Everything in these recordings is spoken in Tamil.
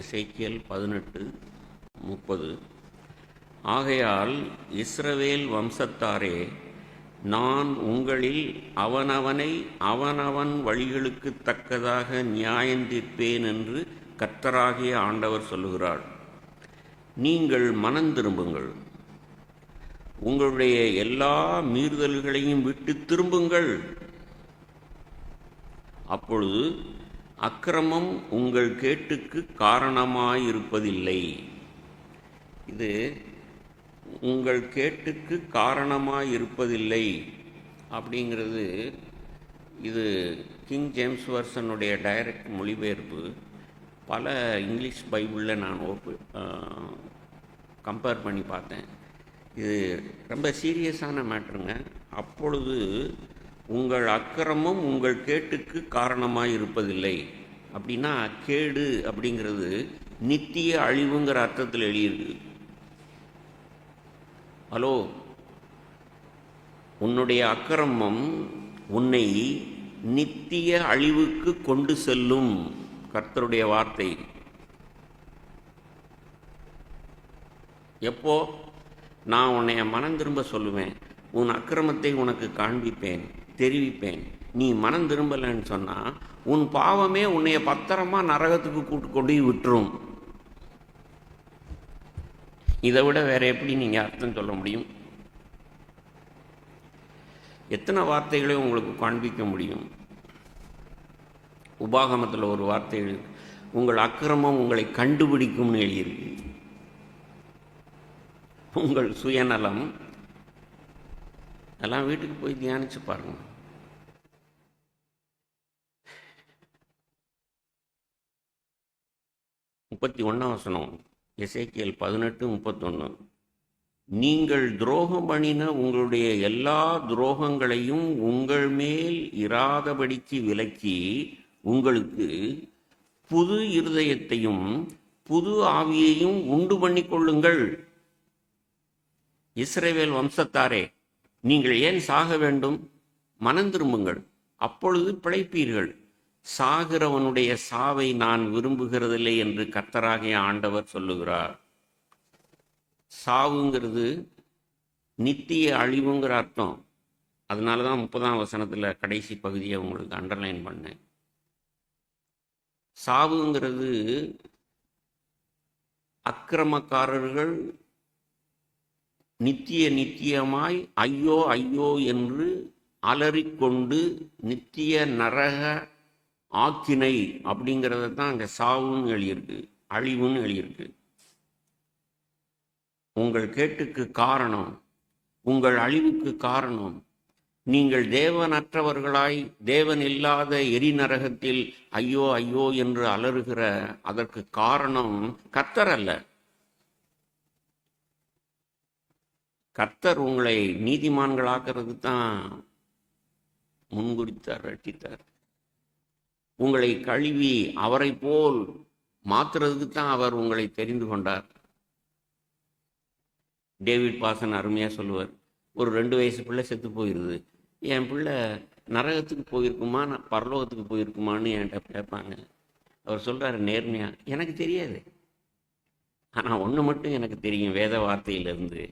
எசைக்கியல் பதினெட்டு முப்பது. ஆகையால் இஸ்ரவேல் வம்சத்தாரே நான் உங்களில் அவனவனை அவனவன் வழிகளுக்கு தக்கதாக நியாயந்தீர்ப்பேன் என்று கர்த்தராகிய ஆண்டவர் சொல்லுகிறார். நீங்கள் மனம் திரும்புங்கள். உங்களுடைய எல்லா மீறுதல்களையும் விட்டு திரும்புங்கள். அப்பொழுது அக்கிரமம் உங்கள் கேட்டுக்கு காரணமாயிருப்பதில்லை. இது உங்கள் கேட்டுக்கு காரணமாயிருப்பதில்லை அப்படிங்கிறது இது கிங் ஜேம்ஸ் வர்சனுடைய டைரக்ட் மொழிபெயர்ப்பு. பல இங்கிலீஷ் பைபிளில் நான் ஒப்பு கம்பேர் பண்ணி பார்த்தேன். இது ரொம்ப சீரியஸான மேட்ருங்க அப்பொழுது உங்கள் அக்கிரமம் உங்கள் கேட்டுக்கு காரணமாக இருப்பதில்லை அப்படின்னா கேடு அப்படிங்கிறது நித்திய அழிவுங்கிற அர்த்தத்தில் எழுதியிருக்கு. ஹலோ? உன்னுடைய அக்கிரமம் உன்னை நித்திய அழிவுக்கு கொண்டு செல்லும். கர்த்தருடைய வார்த்தை. எப்போ? நான் உன்னைய மனம் திரும்ப சொல்லுவேன். உன் அக்கிரமத்தை உனக்கு காண்பிப்பேன். தெரிவிப்பேன். நீ மனம் திரும்பலைன்னு சொன்னால் உன் பாவமே உன்னைய பத்திரமா நரகத்துக்கு கூட்டு கொண்டு விட்டுரும். இதை விட வேற எப்படி நீங்கள் அர்த்தம் சொல்ல முடியும்? எத்தனை வார்த்தைகளை உங்களுக்கு காண்பிக்க முடியும்? உபாகமத்தில் ஒரு வார்த்தை உங்கள் அக்கிரமம் உங்களை கண்டுபிடிக்கும்னு எழுதியிருக்கு. உங்கள் சுயநலம் எல்லாம் வீட்டுக்கு போய் தியானிச்சு பாருங்க. முப்பத்தி ஒன்றாம் வசனம் எசேக்கியல் பதினெட்டு முப்பத்தொன்று நீங்கள் துரோகம் பண்ணின உங்களுடைய எல்லா துரோகங்களையும் உங்கள் மேல் இராதபடிக்கு விலக்கி உங்களுக்கு புது இருதயத்தையும் புது ஆவியையும் உண்டு பண்ணி கொள்ளுங்கள் இஸ்ரேவேல் வம்சத்தாரே நீங்கள் ஏன் சாக வேண்டும்? மனம் திரும்புங்கள். அப்பொழுது பிழைப்பீர்கள். சாகிறவனுடைய சாவை நான் விரும்புகிறதில்லை என்று கர்த்தராகிய ஆண்டவர் சொல்லுகிறார். சாவுங்கிறது நித்திய அழிவுங்கிற அர்த்தம். அதனால தான் முப்பதாம் வசனத்தில் கடைசி பகுதியை உங்களுக்கு அண்டர்லைன் பண்ணேன். சாவுங்கிறது அக்கிரமக்காரர்கள் நித்திய நித்தியமாய் ஐயோ ஐயோ என்று அலறிக்கொண்டு நித்திய நரக ஆக்கினை அப்படிங்கிறத தான் அங்கே சாவுன்னு எழுதியிருக்கு அழிவுன்னு எழுதியிருக்கு. உங்கள் கேட்டுக்கு காரணம் உங்கள் அழிவுக்கு காரணம் நீங்கள் தேவனற்றவர்களாய் தேவன் இல்லாத எரி நரகத்தில் ஐயோ ஐயோ என்று அலறுகிற அதற்கு காரணம் கத்தர் அல்ல. கர்த்தர் உங்களை நீதிமான்களாக்குறது தான் முன்குறித்தார் ரட்டித்தார் உங்களை கழுவி அவரை போல் மாத்துறதுக்கு தான் அவர் உங்களை தெரிந்து கொண்டார். டேவிட் பாசன் அருமையாக சொல்லுவார் ஒரு ரெண்டு வயசு பிள்ளை செத்து போயிடுது என் பிள்ளை நரகத்துக்கு போயிருக்குமா? நான் பரலோகத்துக்கு போயிருக்குமான்னு என்கிட்ட கேட்பாங்க. அவர் சொல்கிறாரு நேர்மையாக எனக்கு தெரியாது. ஆனால் ஒன்று மட்டும் எனக்கு தெரியும் வேத வார்த்தையிலிருந்து.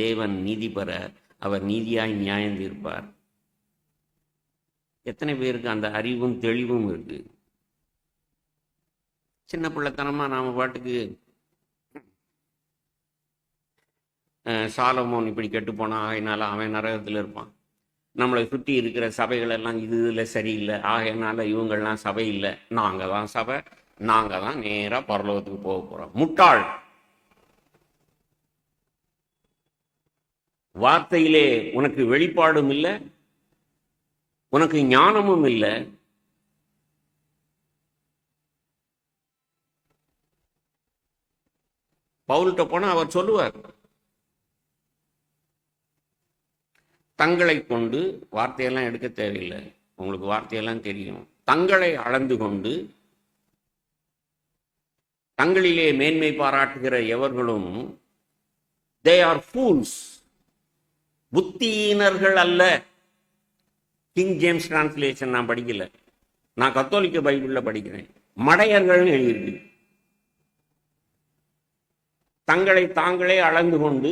தேவன் நீதி பெற அவர் நீதியாய் நியாயம் தீர்ப்பார். எத்தனை பேருக்கு அந்த அறிவும் தெளிவும் இருக்கு? சின்ன பிள்ளைத்தனமா நாம பாட்டுக்கு சாலமோன் இப்படி கெட்டு போனா ஆகையினால அவன் நரகத்தில் இருப்பான். நம்மளை சுற்றி இருக்கிற சபைகள் எல்லாம் இது இதில் சரியில்லை. ஆகையினால இவங்கள்லாம் சபை இல்லை. நாங்கள் தான் சபை நாங்கள் தான் நேராக பரலோகத்துக்கு போக போகிறோம் முட்டாள். வார்த்தையிலே உனக்கு வெளிப்பாடும் இல்லை உனக்கு ஞானமும் இல்லை. பவுல்கிட்ட போனா அவர் சொல்லுவார் தங்களை கொண்டு வார்த்தையெல்லாம் எடுக்க தேவையில்லை. உங்களுக்கு வார்த்தையெல்லாம் தெரியும். தங்களை அளந்து கொண்டு தங்களிலே மேன்மை பாராட்டுகிற எவர்களும் தே ஆர் ஃபூல்ஸ் புத்தியினர்கள் அல்ல. கிங் ஜேம்ஸ் டிரான்ஸ்லேஷன் நான் படிக்கல. நான் கத்தோலிக்க பைபிளில் படிக்கிறேன். மடையர்கள்னு எழுதியிருக்கு. தங்களை தாங்களே அளந்து கொண்டு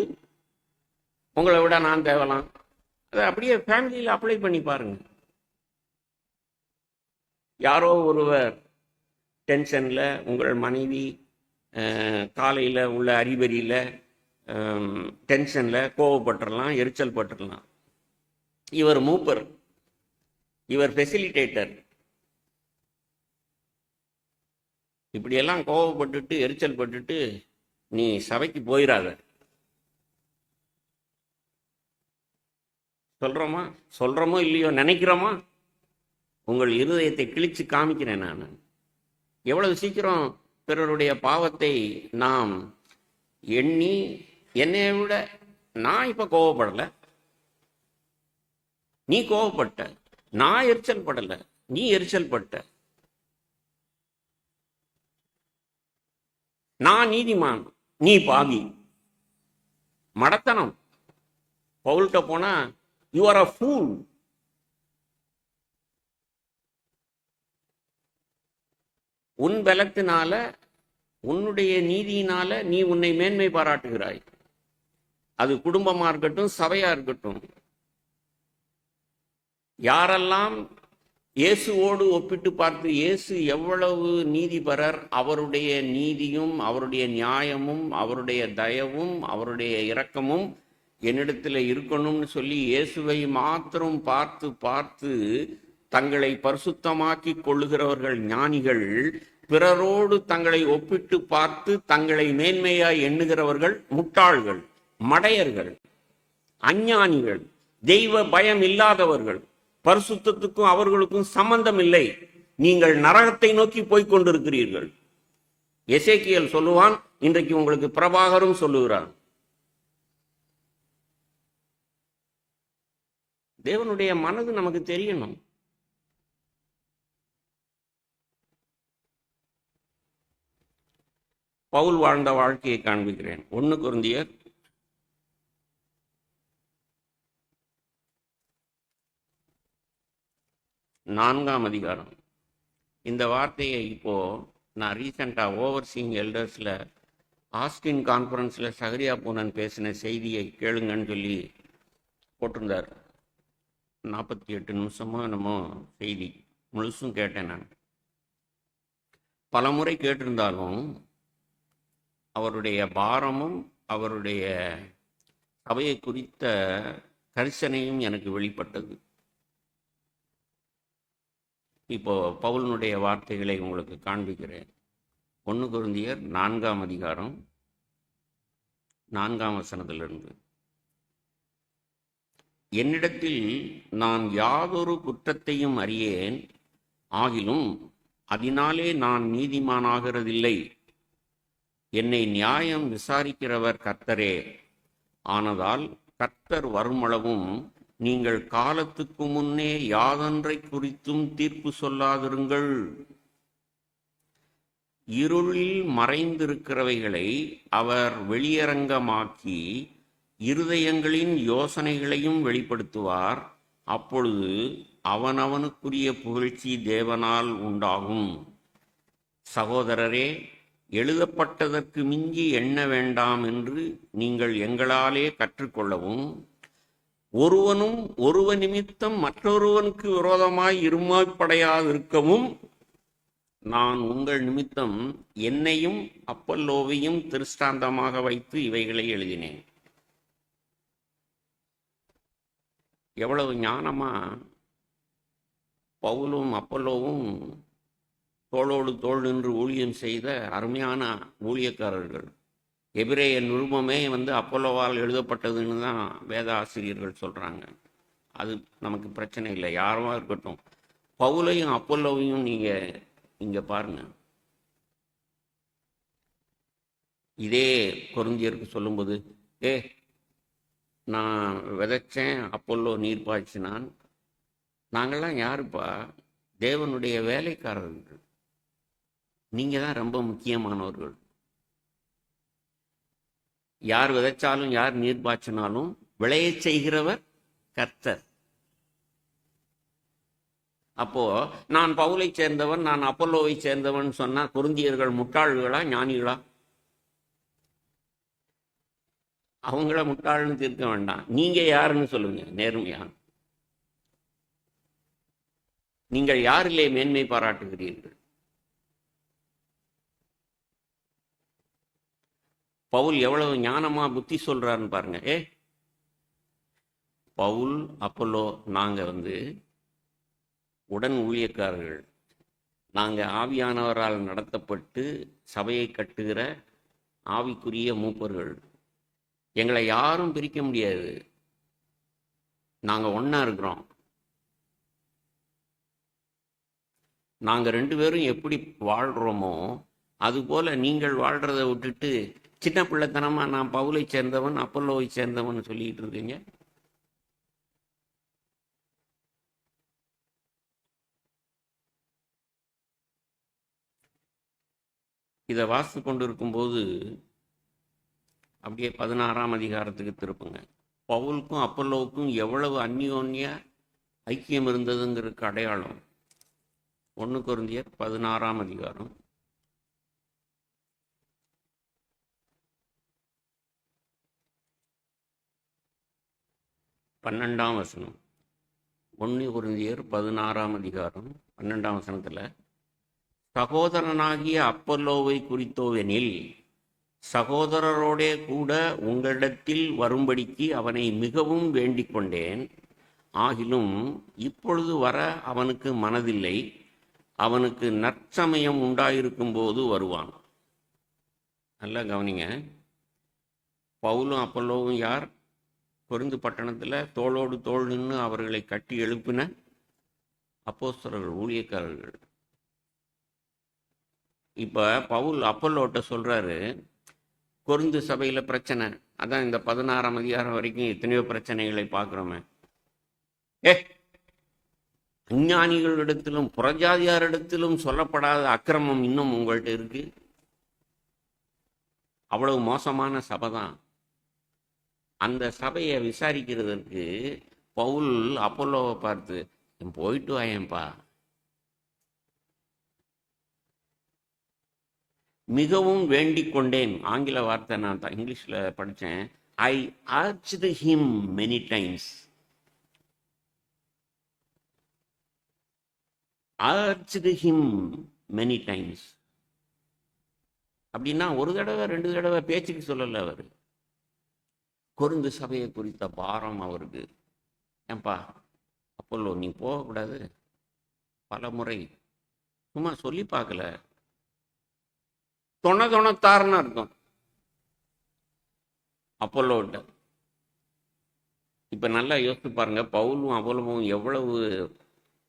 உங்களை விட நான் தேவலாம். அதை அப்படியே ஃபேமிலியில் அப்ளை பண்ணி பாருங்க. யாரோ ஒருவர் டென்ஷனில் உங்கள் மனைவி காலையில் உள்ள அறிவறியில் டென்ஷனில் கோவப்பட்டுடலாம் எரிச்சல் பட்டுறலாம். இவர் மூப்பர். இவர் ஃபெசிலிட்டேட்டர் இப்படியெல்லாம் கோவப்பட்டுட்டு எரிச்சல் பட்டுட்டு நீ சபைக்கு போயிடாத சொல்றோமா? சொல்றோமோ இல்லையோ நினைக்கிறோமா? உங்கள் இருதயத்தை கிழிச்சு காமிக்கிறேன் நான். எவ்வளவு சீக்கிரம் பிறருடைய பாவத்தை நாம் எண்ணி என்னை விட நான் இப்ப கோவப்படல. நீ கோவப்பட்ட நான் எரிச்சல் படல நீ எரிச்சல் பட்ட. நான் நீதிமான் நீ பாவி. மடத்தனம். பவுல்கிட்ட போனா யூ ஆர் அ ஃபூல் உன் பலத்தினால உன்னுடைய நீதியினால நீ உன்னை மேன்மை பாராட்டுகிறாய். அது குடும்பமா இருக்கட்டும் சபையா இருக்கட்டும். யாரெல்லாம் இயேசுவோடு ஒப்பிட்டு பார்த்து இயேசு எவ்வளவு நீதிபரர் அவருடைய நீதியும் அவருடைய நியாயமும் அவருடைய தயவும் அவருடைய இரக்கமும் என்னிடத்தில் இருக்கணும்னு சொல்லி இயேசுவை மாத்திரம் பார்த்து பார்த்து தங்களை பரிசுத்தமாக்கி கொள்ளுகிறவர்கள் ஞானிகள் பிறரோடு தங்களை ஒப்பிட்டு பார்த்து தங்களை மேன்மையாய் எண்ணுகிறவர்கள் முட்டாள்கள். மடையர்கள் அஞ்ஞானிகள் தெய்வ பயம் இல்லாதவர்கள் பரிசுத்தத்துக்கும் அவர்களுக்கும் சம்பந்தம் இல்லை நீங்கள் நரகத்தை நோக்கி போய்க் கொண்டிருக்கிறீர்கள். எசேக்கியல் சொல்லுவான் இன்றைக்கு உங்களுக்கு பிரபாகரும் சொல்லுகிறான். தேவனுடைய மனது நமக்கு தெரியணும். பவுல் வாழ்ந்த வாழ்க்கையை காண்பிக்கிறேன். ஒன்னு குருந்தியர் நான்காம் அதிகாரம். இந்த வார்த்தையை இப்போது நான் ரீசண்டாக ஓவர்சீங் எல்டர்ஸில் ஆஸ்டின் கான்ஃபரன்ஸில் சகரியா பூனன் பேசின செய்தியை கேளுங்கன்னு சொல்லி போட்டிருந்தார். நாற்பத்தி எட்டு நிமிஷமோ என்னமோ செய்தி. முழுசும் கேட்டேன் நான். பல முறை கேட்டிருந்தாலும் அவருடைய பாரமும் அவருடைய சபையை குறித்த கரிசனையும் எனக்கு வெளிப்பட்டது. இப்போ பவுலனுடைய வார்த்தைகளை உங்களுக்கு காண்பிக்கிறேன். ஒன்று குருந்தியர் நான்காம் அதிகாரம் நான்காம் வசனத்திலிருந்து. என்னிடத்தில் நான் யாதொரு குற்றத்தையும் அறியேன் ஆகிலும் அதனாலே நான் நீதிமானாகிறதில்லை. என்னை நியாயம் விசாரிக்கிறவர் கர்த்தரே. ஆனதால் கர்த்தர் வருமளவும் நீங்கள் காலத்துக்கு முன்னே யாதொன்றை குறித்தும் தீர்ப்பு சொல்லாதிருங்கள். இருளில் மறைந்திருக்கிறவைகளை அவர் வெளியரங்கமாக்கி இருதயங்களின் யோசனைகளையும் வெளிப்படுத்துவார். அப்பொழுது அவனவனுக்குரிய புகழ்ச்சி தேவனால் உண்டாகும். சகோதரரே எழுதப்பட்டதற்கு மிஞ்சி எண்ண வேண்டாம் என்று நீங்கள் எங்களாலே கற்றுக்கொள்ளவும் ஒருவனும் ஒருவ நிமித்தம் மற்றொருவனுக்கு விரோதமாய் இருமாப்படையாதிருக்கவும் நான் உங்கள் நிமித்தம் என்னையும் அப்பல்லோவையும் திருஷ்டாந்தமாக வைத்து இவைகளை எழுதினேன். எவ்வளவு ஞானமா பவுலும் அப்பல்லோவும் தோளோடு தோள் நின்று ஊழியம் செய்த அருமையான ஊழியக்காரர்கள். எபிரேய நிருபமே வந்து அப்பல்லோவால் எழுதப்பட்டதுன்னு தான் வேத ஆசிரியர்கள் சொல்கிறாங்க அது நமக்கு பிரச்சனை இல்லை. யாருமா இருக்கட்டும். பவுலையும் அப்பல்லோவையும் நீங்கள் இங்கே பாருங்க. இதே கொருந்தியருக்கு சொல்லும்போது ஏ நான் விதைச்சேன் அப்பல்லோ நீர் பாய்ச்சினான். நாங்கள்லாம் யாருப்பா? தேவனுடைய வேலைக்காரர்கள். நீங்கள் தான் ரொம்ப முக்கியமானவர்கள். யார் விதைச்சாலும் யார் நீர் பாய்ச்சினாலும் விளைய செய்கிறவர் கர்த்தர். அப்போ நான் பவுலை சேர்ந்தவன் நான் அப்பல்லோவை சேர்ந்தவன் சொன்னா குருந்தியர்கள் முட்டாள்களா ஞானிகளா? அவங்கள முட்டாள்னு தீர்க்க வேண்டாம். நீங்க யாருன்னு சொல்லுங்க நேர்மையா? நீங்கள் யாரிலே மேன்மை பாராட்டுகிறீர்கள்? பவுல் எவ்வளவு ஞானமா புத்தி சொல்றாருன்னு பாருங்க. ஏ பவுல் அப்பல்லோ நாங்க வந்து உடன் ஊழியக்காரர்கள். நாங்க ஆவியானவரால் நடத்தப்பட்டு சபையை கட்டுகிற ஆவிக்குரிய மூப்பர்கள். எங்களை யாரும் பிரிக்க முடியாது. நாங்க ஒன்னா இருக்கிறோம். நாங்க ரெண்டு பேரும் எப்படி வாழ்றோமோ அதுபோல நீங்கள் வாழ்றதை விட்டுட்டு சின்ன பிள்ளைத்தனமா நான் பவுலை சேர்ந்தவன் அப்பல்லோவை சேர்ந்தவன் சொல்லிட்டு இருக்கீங்க. இதை வாசித்து கொண்டு இருக்கும்போது அப்படியே பதினாறாம் அதிகாரத்துக்கு திருப்புங்க. பவுலுக்கும் அப்பல்லோவுக்கும் எவ்வளவு அந்யோன்ய ஐக்கியம் இருந்ததுங்கிறதுக்கு அடையாளம். ஒன்று குருந்தியர் பதினாறாம் அதிகாரம். பன்னெண்டாம் வசனம். ஒன்று குருந்தியர் பதினாறாம் அதிகாரம் பன்னெண்டாம் வசனத்தில் சகோதரனாகிய அப்பல்லோவை குறித்தோவெனில் சகோதரரோடே கூட உங்களிடத்தில் வரும்படிக்கு அவனை மிகவும் வேண்டிக் கொண்டேன். ஆகிலும் இப்பொழுது வர அவனுக்கு மனதில்லை. அவனுக்கு நற்சமயம் உண்டாயிருக்கும் போது வருவான். நல்லா கவனிங்க. பவுலும் அப்பல்லோவும் யார்? பொருந்து பட்டணத்தில் தோளோடு தோல் நின்று அவர்களை கட்டி எழுப்பின அப்போஸ்தரர்கள் ஊழியக்காரர்கள். இப்போ பவுல் அப்பல்லோட்ட சொல்கிறாரு கொருந்து சபையில் பிரச்சனை. அதான் இந்த பதினாறாம் அதிகாரம் வரைக்கும் எத்தனையோ பிரச்சனைகளை பார்க்குறோமே. ஏ அஞ்ஞானிகளிடத்திலும் புறஜாதியாரிடத்திலும் சொல்லப்படாத அக்கிரமம் இன்னும் உங்கள்கிட்ட இருக்கு? அவ்வளவு மோசமான சபை தான் அந்த சபையை விசாரிக்கிறதற்கு பவுல் அப்பல்லோவை பார்த்து போயிட்டு வாயேன்பா. மிகவும் வேண்டிக் கொண்டேன். ஆங்கில வார்த்தை நான் இங்கிலீஷில் படித்தேன். I urged him many times urged him many times அப்படின்னா ஒரு தடவை ரெண்டு தடவை பேச்சுக்கு சொல்லலை அவர். கொருந்து சபையை குறித்த பாரம் அவருக்கு. ஏன்பா அப்பல்லோ நீ போகக்கூடாது. பல முறை சும்மா சொல்லி பார்க்கல. தொண தொணத்தாருன்னு அர்த்தம். அப்பல்லோட்ட. இப்போ நல்லா யோசித்து பாருங்க பவுலும் அவ்வளவும் எவ்வளவு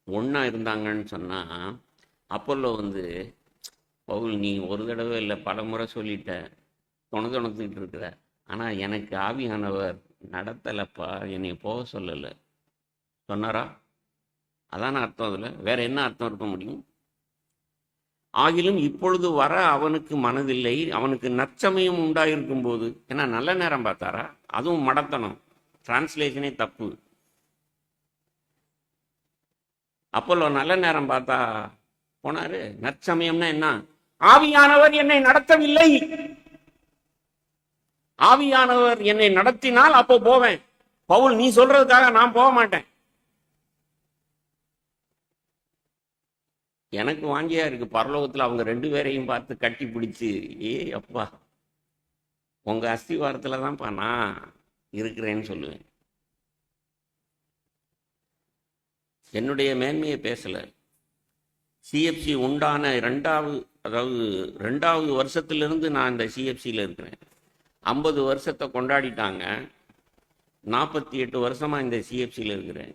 ஒன்றா இருந்தாங்கன்னு சொன்னால் அப்பல்லோ வந்து பவுல் நீ ஒரு தடவை இல்லை பல முறை சொல்லிட்ட. தொண தொணத்துக்கிட்டு இருக்கிற. ஆனா எனக்கு ஆவியானவர் நடத்தலைப்பா என்னை போக சொல்லலை. சொன்னாரா? அதான அர்த்தம் அதில். வேற என்ன அர்த்தம் இருக்க முடியும்? ஆகிலும் இப்பொழுது வர அவனுக்கு மனதில்லை. அவனுக்கு நற்சமயம் உண்டாயிருக்கும் போது. ஏன்னா நல்ல நேரம் பார்த்தாரா? அதுவும் மடத்தனம். டிரான்ஸ்லேஷனே தப்பு. அப்போல்லோ நல்ல நேரம் பார்த்தா போனாரு. நற்சமயம்னா என்ன? ஆவியானவர் என்னை நடத்தவில்லை. ஆவியானவர் என்னை நடத்தினால் அப்போ போவேன். பவுல் நீ சொல்றதுக்காக நான் போக மாட்டேன். எனக்கு வாங்கியா இருக்கு. பரலோகத்தில் அவங்க ரெண்டு பேரையும் பார்த்து கட்டி பிடிச்சு ஏ அப்பா உங்க அஸ்திவாரத்துல தான்ப்பா நான் இருக்கிறேன்னு சொல்லுவேன். என்னுடைய மேன்மையை பேசலை. சிஎஃப்சி உண்டான ரெண்டாவது அதாவது ரெண்டாவது வருஷத்திலிருந்து நான் இந்த சிஎஃப்சியில் இருக்கிறேன். ஐம்பது வருஷத்தை கொண்டாடிட்டாங்க. நாற்பத்தி எட்டு வருஷமாக இந்த சிஎஃப்சியில் இருக்கிறேன்.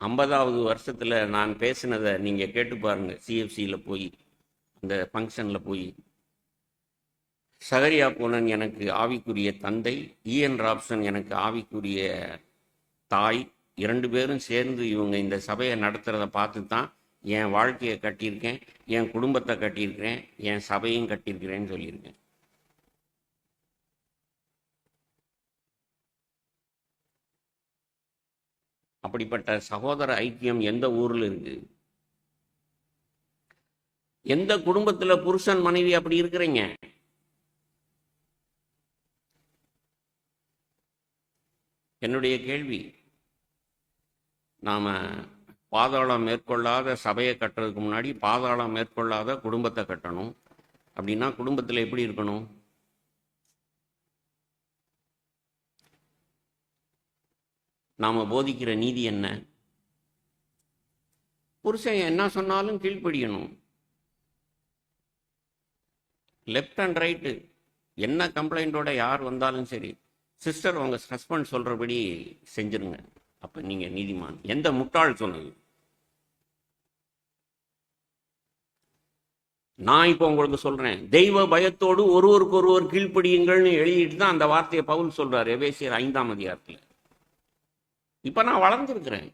ஐம்பதாவது வருஷத்தில் நான் பேசினதை நீங்கள் கேட்டு பாருங்கள் சிஎஃப்சியில் போய் அந்த ஃபங்க்ஷனில் போய். சகரியா பூனன் எனக்கு ஆவிக்குரிய தந்தை இஎன் ராப்சன் எனக்கு ஆவிக்குரிய தாய். இரண்டு பேரும் சேர்ந்து இவங்க இந்த சபையை நடத்துகிறத பார்த்து தான் என் வாழ்க்கையை கட்டியிருக்கேன் என் குடும்பத்தை கட்டியிருக்கிறேன் என் சபையும் கட்டியிருக்கிறேன்னு சொல்லியிருக்கேன். அப்படிப்பட்ட சகோதர ஐக்கியம் எந்த ஊரில் இருக்கு? எந்த குடும்பத்தில் புருஷன் மனைவி அப்படி இருக்கிறீங்க? என்னுடைய கேள்வி நாம பாதாளம் மேற்கொள்ளாத சபையை கட்டுறதுக்கு முன்னாடி பாதாளம் மேற்கொள்ளாத குடும்பத்தை கட்டணும். அப்படின்னா குடும்பத்தில் எப்படி இருக்கணும்? நாம் போதிக்கிற நீதி என்ன? புருஷன் என்ன சொன்னாலும் கீழ்ப்படியணும். லெஃப்ட் அண்ட் ரைட்டு என்ன கம்ப்ளைண்ட்டோட யார் வந்தாலும் சரி சிஸ்டர் உங்கள் ஹஸ்பண்ட் சொல்கிறபடி செஞ்சுருங்க. அப்போ நீங்கள் நீதிமான். எந்த முட்டாள் சொன்னது? நான் இப்போ உங்களுக்கு சொல்கிறேன் தெய்வ பயத்தோடு ஒருவருக்கு ஒருவர் கீழ்ப்படியுங்கள்னு எழுதிட்டு தான் அந்த வார்த்தையை பவுல் சொல்கிறார் எவேசியர் ஐந்தாம் அதிகாரத்தில். இப்போ நான் வளர்ந்துருக்கிறேன்.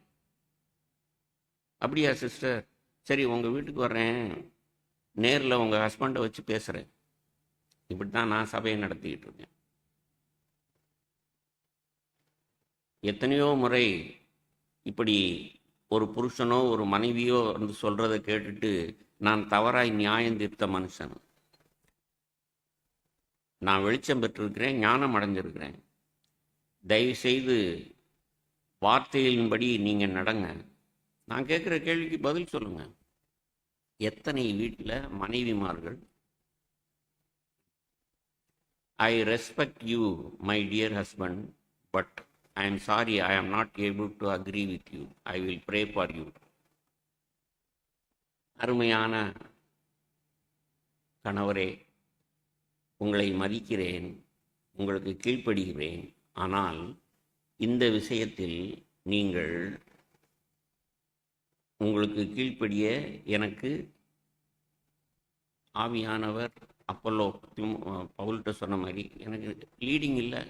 அப்படியா சிஸ்டர்? சரி உங்கள் வீட்டுக்கு வர்றேன். நேரில் உங்கள் ஹஸ்பண்டை வச்சு பேசுகிறேன் இப்படி தான் நான் சபையை நடத்திக்கிட்டு இருக்கேன். எத்தனையோ முறை இப்படி ஒரு புருஷனோ ஒரு மனைவியோ வந்து சொல்கிறத கேட்டுட்டு நான் தவறாய் நியாயம் தீர்த்த மனுஷன். நான் வெளிச்சம் பெற்றிருக்கிறேன் ஞானம் அடைஞ்சிருக்கிறேன் தயவுசெய்து வார்த்தைகளின்படி நீங்கள் நடங்க. நான் கேட்குற கேள்விக்கு பதில் சொல்லுங்க. எத்தனை வீட்டில் மனைவிமார்கள்? I respect you my dear husband but I am sorry I am not able to agree with you I will pray for you அருமையான கணவரே உங்களை மதிக்கிறேன் உங்களுக்கு கீழ்ப்படுகிறேன். ஆனால் இந்த விஷயத்தில் நீங்கள் உங்களுக்கு கீழ்ப்படிய எனக்கு ஆவியானவர் அப்பல்லோ பவுல்கிட்ட சொன்ன மாதிரி எனக்கு லீடிங் இல்லை.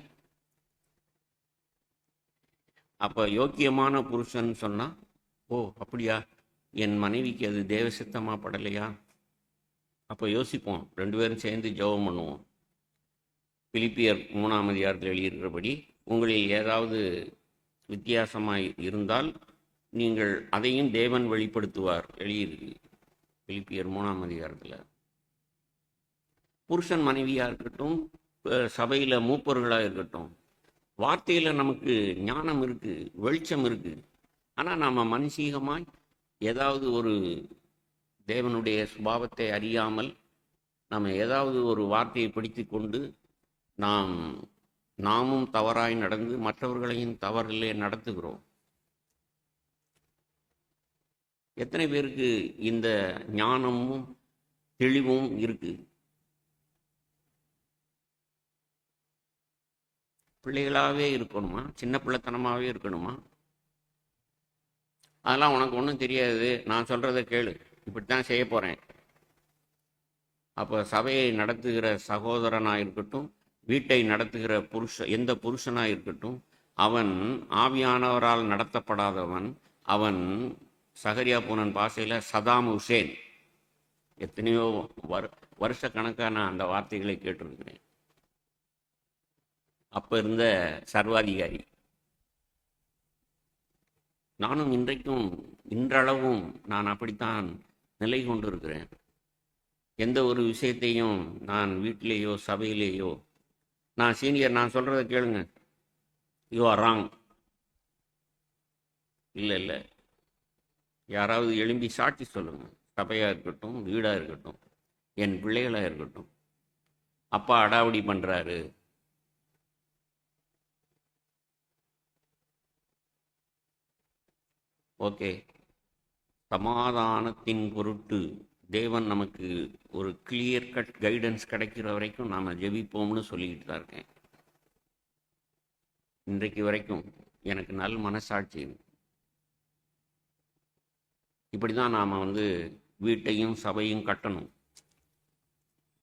அப்போ யோக்கியமான புருஷன் சொன்னால் ஓ அப்படியா? என் மனைவிக்கு அது தேவ சித்தமாக படலையா? அப்போ யோசிப்போம். ரெண்டு பேரும் சேர்ந்து ஜெபம் பண்ணுவோம். பிலிப்பியர் மூணாம் அதிகாரத்தில் எழுதியிருக்கிறபடி உங்களில் ஏதாவது வித்தியாசமாக இருந்தால் நீங்கள் அதையும் தேவன் வெளிப்படுத்துவார். எழுதியிருக்கு பிலிப்பியர் மூணாம் அதிகாரத்தில். புருஷன் மனைவியாக இருக்கட்டும் சபையில் மூப்பர்களாக இருக்கட்டும் வார்த்தையில் நமக்கு ஞானம் இருக்குது வெளிச்சம் இருக்குது ஆனால் நாம் மனசீகமாய் ஏதாவது ஒரு தேவனுடைய சுபாவத்தை அறியாமல் நம்ம ஏதாவது ஒரு வார்த்தையை பிடித்து கொண்டு நாம் நாமும் தவறாய் நடந்து மற்றவர்களையும் தவறிலே நடத்துகிறோம். எத்தனை பேருக்கு இந்த ஞானமும் தெளிவும் இருக்கு? பிள்ளைகளாகவே இருக்கணுமா? சின்ன பிள்ளைத்தனமாகவே இருக்கணுமா? அதெல்லாம் உனக்கு ஒன்றும் தெரியாது. நான் சொல்கிறத கேளு. இப்படி தான் செய்ய போகிறேன் அப்போ சபையை நடத்துகிற சகோதரனாக இருக்கட்டும் வீட்டை நடத்துகிற புருஷ எந்த புருஷனாக இருக்கட்டும் அவன் ஆவியானவரால் நடத்தப்படாதவன் அவன் சகரியா பூனன் பாசையில் சதாம் ஹுசேன். எத்தனையோ வரு வருஷ கணக்காக நான் அந்த வார்த்தைகளை கேட்டிருக்கிறேன். அப்போ இருந்த சர்வாதிகாரி. நானும் இன்றைக்கும் இன்றளவும் நான் அப்படித்தான் நிலை கொண்டிருக்கிறேன். எந்த ஒரு விஷயத்தையும் நான் வீட்டிலேயோ சபையிலேயோ நான் சீனியர் நான் சொல்கிறத கேளுங்க. யூ ஆர் ராங் இல்லை இல்லை. யாராவது எழும்பி சாட்சி சொல்லுங்கள் சபையாக இருக்கட்டும் வீடாக இருக்கட்டும் என் பிள்ளைகளாக இருக்கட்டும். அப்பா அடாவடி பண்ணுறாரு ஓகே. சமாதானத்தின் பொருட்டு தேவன் நமக்கு ஒரு கிளியர் கட் கைடன்ஸ் கிடைக்கிற வரைக்கும் நாம் ஜெபிப்போம்னு சொல்லிக்கிட்டு தான் இருக்கேன். இன்றைக்கு வரைக்கும் எனக்கு நல் மனசாட்சி. இப்படி தான் நாம் வந்து வீட்டையும் சபையும் கட்டணும்.